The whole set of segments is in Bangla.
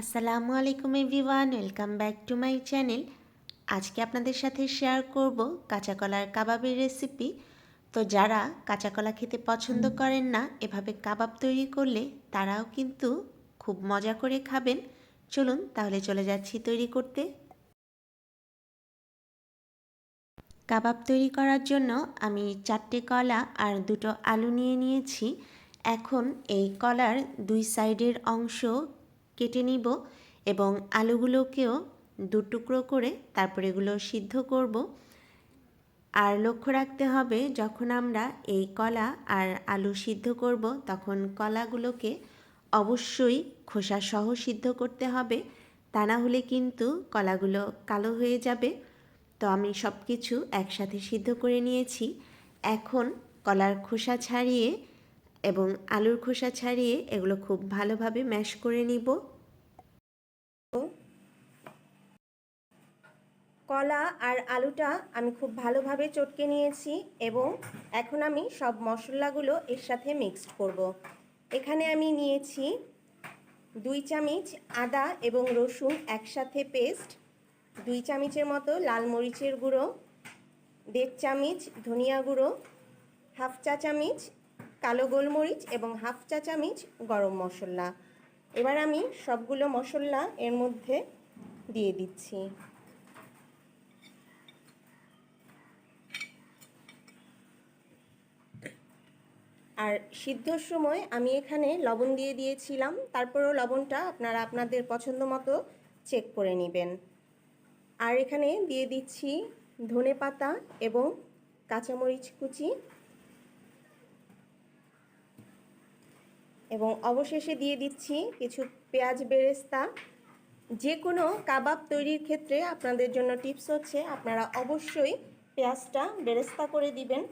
আসসালামু আলাইকুম everyone welcome back to my channel. আজকে আপনাদের সাথে শেয়ার করব কাঁচা কলার কাবাবের রেসিপি। তো যারা কাঁচা কলা খেতে পছন্দ করেন না এভাবে কাবাব তৈরি করলে তারাও কিন্তু খুব মজা করে খাবেন। চলুন তাহলে চলে যাচ্ছি তৈরি করতে। কাবাব তৈরি করার জন্য আমি চারটে কলা আর দুটো আলু নিয়ে নিয়েছি। এখন এই কলার দুই সাইডের অংশ কেটে নিব এবং আলুগুলোকেও দু টুকরো করে তারপর এগুলো সিদ্ধ করব। আর লক্ষ্য রাখতে হবে, যখন আমরা এই কলা আর আলু সিদ্ধ করব, তখন কলাগুলোকে অবশ্যই খোসা সহ সিদ্ধ করতে হবে। তা না হলে কিন্তু কলাগুলো কালো হয়ে যাবে। তো আমি সব কিছু একসাথে সিদ্ধ করে নিয়েছি। এখন কলার খোসা ছাড়িয়ে এবং আলুর খোসা ছাড়িয়ে এগুলো খুব ভালোভাবে ম্যাশ করে নিব। কলা আর আলুটা আমি খুব ভালোভাবে চটকে নিয়েছি এবং এখন আমি সব মশলাগুলো এর সাথে মিক্সড করব। এখানে আমি নিয়েছি দুই চামচ আদা এবং রসুন একসাথে পেস্ট দুই চামচের মতো লাল মরিচের গুঁড়ো, দেড় চামচ ধনিয়া গুঁড়ো, হাফ চা চামচ কালো গোলমরিচ এবং হাফ চা চামচ গরম মশলা এবার আমি সবগুলো মশলা এর মধ্যে দিয়ে দিচ্ছি আর সিদ্ধর সময় আমি এখানে লবণ দিয়ে দিয়েছিলাম। তারপরেও লবণটা আপনারা আপনাদের পছন্দ মতো চেক করে নেবেন। আর এখানে দিয়ে দিচ্ছি ধনে পাতা এবং কাঁচামরিচ কুচি। এবং অবশেষে দিয়ে দিচ্ছি কিছু পেঁয়াজ বেরেস্তা। যে কোনো কাবাব তৈরির ক্ষেত্রে আপনাদের জন্য টিপস হচ্ছে, আপনারা অবশ্যই পেঁয়াজটা বেরেস্তা করে দিবেন।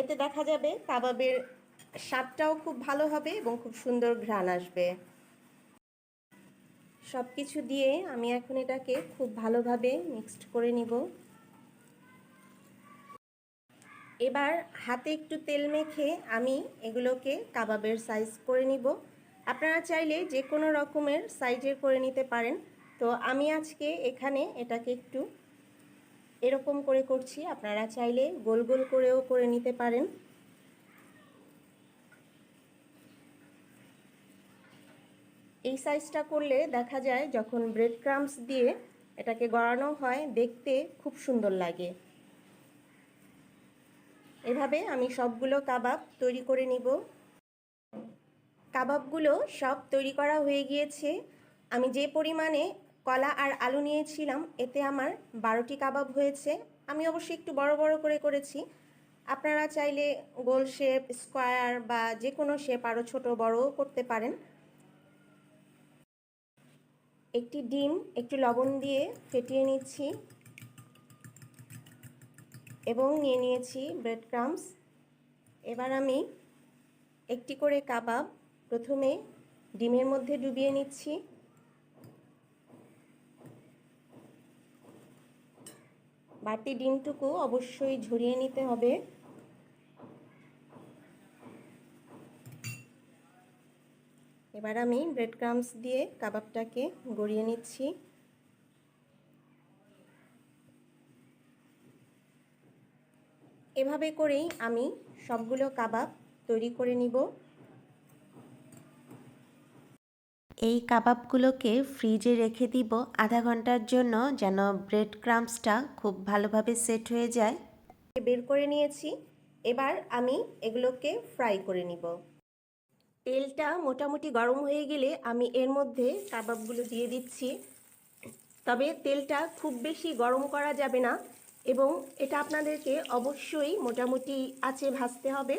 এতে দেখা যাবে কাবাবের স্বাদটাও খুব ভালো হবে এবং খুব সুন্দর ঘ্রাণ আসবে। সব কিছু দিয়ে আমি এখন এটাকে খুব ভালোভাবে মিক্সড করে নিব। এবার হাতে একটু তেল মেখে আমি এগুলোকে কাবাবের সাইজ করে নিব। আপনারা চাইলে যে কোনো রকমের সাইজের করে নিতে পারেন। তো আমি আজকে এখানে এটাকে একটু এরকম করে করছি। আপনারা চাইলে গোল গোল করেও করে নিতে পারেন। এই সাইজটা করলে দেখা যায় যখন ব্রেড ক্রামস দিয়ে এটাকে গড়ানো হয়, দেখতে খুব সুন্দর লাগে। এভাবে আমি সবগুলো কাবাব তৈরি করে নিব। কাবাবগুলো সব তৈরি করা হয়ে গিয়েছে। আমি যে পরিমাণে কলা আর আলু নিয়েছিলাম, এতে আমার বারোটি কাবাব হয়েছে। আমি অবশ্যই একটু বড় বড় করে করেছি। আপনারা চাইলে গোল শেপ স্কোয়ার বা যে কোনো শেপ আরও ছোটো বড়ও করতে পারেন। একটি ডিম, একটু লবণ দিয়ে ফেটিয়ে নিচ্ছি এবং নিয়ে নিয়েছি ব্রেড ক্রামস এবার আমি একটি করে কাবাব প্রথমে ডিমের মধ্যে ডুবিয়ে নিচ্ছি। বাড়তি ডিমটুকু অবশ্যই ঝরিয়ে নিতে হবে। এবার আমি ব্রেড ক্রামস দিয়ে কাবাবটাকে গড়িয়ে নিচ্ছি। এভাবে করেই আমি সবগুলো কাবাব তৈরি করে নিব। এই কাবাবগুলোকে ফ্রিজে রেখে দিব আধা ঘণ্টার জন্য যেন ব্রেড ক্রামসটা খুব ভালোভাবে সেট হয়ে যায়। বের করে নিয়েছি। এবার আমি এগুলোকে ফ্রাই করে নিব। তেলটা মোটামুটি গরম হয়ে গেলে আমি এর মধ্যে কাবাবগুলো দিয়ে দিচ্ছি। তবে তেলটা খুব বেশি গরম করা যাবে না এবং এটা আপনাদেরকে অবশ্যই মোটামুটি আছে ভাজতে হবে।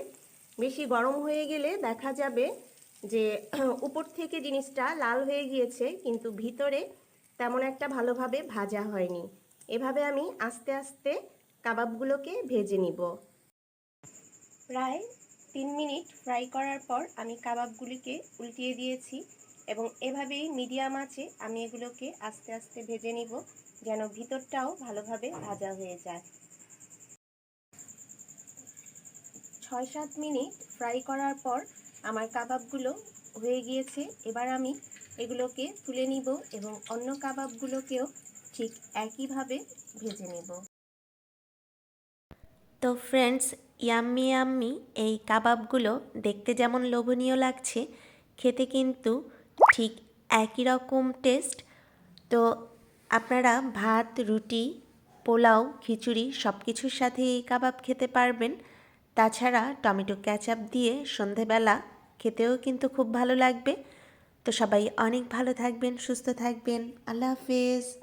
বেশি গরম হয়ে গেলে দেখা যাবে যে উপর থেকে জিনিসটা লাল হয়ে গিয়েছে, কিন্তু ভিতরে তেমন একটা ভালোভাবে ভাজা হয়নি। এভাবে আমি আস্তে আস্তে কাবাবগুলোকে ভেজে নিব। প্রায় তিন মিনিট ফ্রাই করার পর আমি কাবাবগুলিকে উল্টিয়ে দিয়েছি এবং এভাবেই মিডিয়াম আছে আমি এগুলোকে আস্তে আস্তে ভেজে নিব যেন ভিতরটাও ভালোভাবে ভাজা হয়ে যায়। ছয় সাত মিনিট ফ্রাই করার পর আমার কাবাবগুলো হয়ে গিয়েছে। এবার আমি এগুলোকে তুলে নিব এবং অন্য কাবাবগুলোকেও ঠিক একইভাবে ভেজে নেব। তো ফ্রেন্ডস ইয়াম্মি ইয়াম্মি এই কাবাবগুলো দেখতে যেমন লোভনীয় লাগছে, খেতে কিন্তু ঠিক একই রকম টেস্ট তো আপনারা ভাত, রুটি, পোলাও, খিচুড়ি সব কিছুর সাথে এই কাবাব খেতে পারবেন। তাছাড়া টমেটো ক্যাচাপ দিয়ে সন্ধেবেলা খেতেও কিন্তু খুব ভালো লাগবে। তো সবাই অনেক ভালো থাকবেন, সুস্থ থাকবেন। আল্লাহ হাফেজ।